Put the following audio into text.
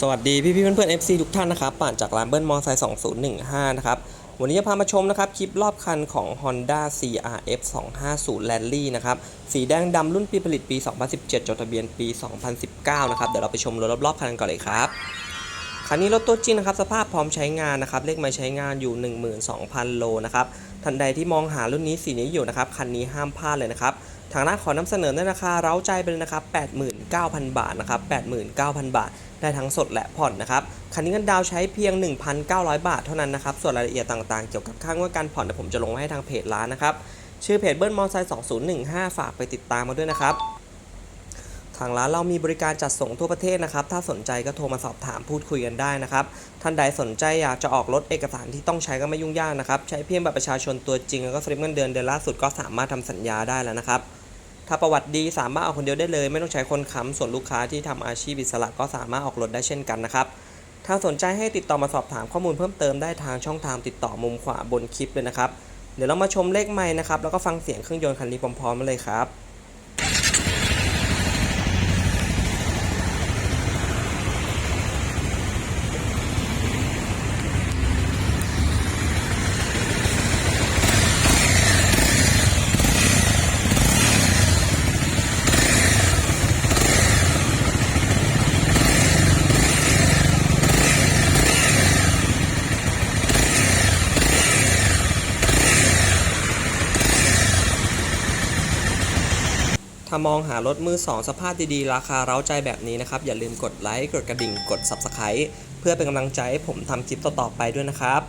สวัสดีพี่พี่ๆเพื่อน FC ทุกท่านนะครับป่านจากร้านเบิ้ลมอไซค์2015 นะครับ วันนี้จะพามาชมนะครับ คลิปรอบคันของ Honda CRF 250 Rally นะครับ สีแดงดำรุ่นปีผลิตปี 2017 จดทะเบียนปี 2019 นะครับ เดี๋ยวเราไปชมรถรอบๆคันกันก่อนเลยครับ คันนี้รถตัวจริงนะครับ สภาพพร้อมใช้งานนะครับ เลขไม้ใช้งานอยู่ 12,000 โลนะครับท่านใดที่มองหารุ่นนี้สีนี้อยู่นะครับ คันนี้ห้ามพลาดเลยนะครับทางร้าขอนำเสนอในราคาเร้าใจไปเลยนะครับ 89,000 บาทนะครับ 89,000 บาท ได้ทั้งสดและผ่อนนะครับ คันนี้เงินดาวใช้เพียง 1,900 บาทเท่านั้นนะครับ ส่วนรายละเอียดต่างๆ เกี่ยวกับค่างวดการผ่อนเดี๋ยวผมจะลงไว้ให้ทางเพจร้านนะครับ ชื่อเพจเบิ้ลมอไซค์2015 ฝากไปติดตามมาด้วยนะครับ ทางร้านเรามีบริการจัดส่งทั่วประเทศนะครับ ถ้าสนใจก็โทรมาสอบถามพูดคุยกันได้นะครับ ท่านใดสนใจอยากจะออกรถเอกสารที่ต้องใช้ก็ไม่ยุ่งยากนะครับ ใช้เพียงบัตรประชาชนตัวจริงแล้วก็สลิปเงินเดือนเดือนล่าสุดก็สามารถทำสัญญาได้แล้วนะครับ ถ้าประวัติดีสามารถเอาคนเดียวได้เลย ไม่ต้องใช้คนค้ำส่วนลูกค้าที่ทำอาชีพอิสระก็สามารถออกรถได้เช่นกันนะครับถ้าสนใจให้ติดต่อมาสอบถามข้อมูลเพิ่มเติมได้ทางช่องทางติดต่อมุมขวาบนคลิปเลยนะครับ เดี๋ยวเรามาชมเลขไม้นะครับ แล้วก็ฟังเสียงเครื่องยนต์คันนี้พร้อมๆกันเลยครับ ถ้ามองหารถมือ 2 สภาพดีๆ ราคาเร้าใจแบบนี้นะครับ อย่าลืมกดไลค์ กดกระดิ่ง กด Subscribe เพื่อเป็นกำลังใจให้ผมทำคลิปต่อๆไปด้วยนะครับ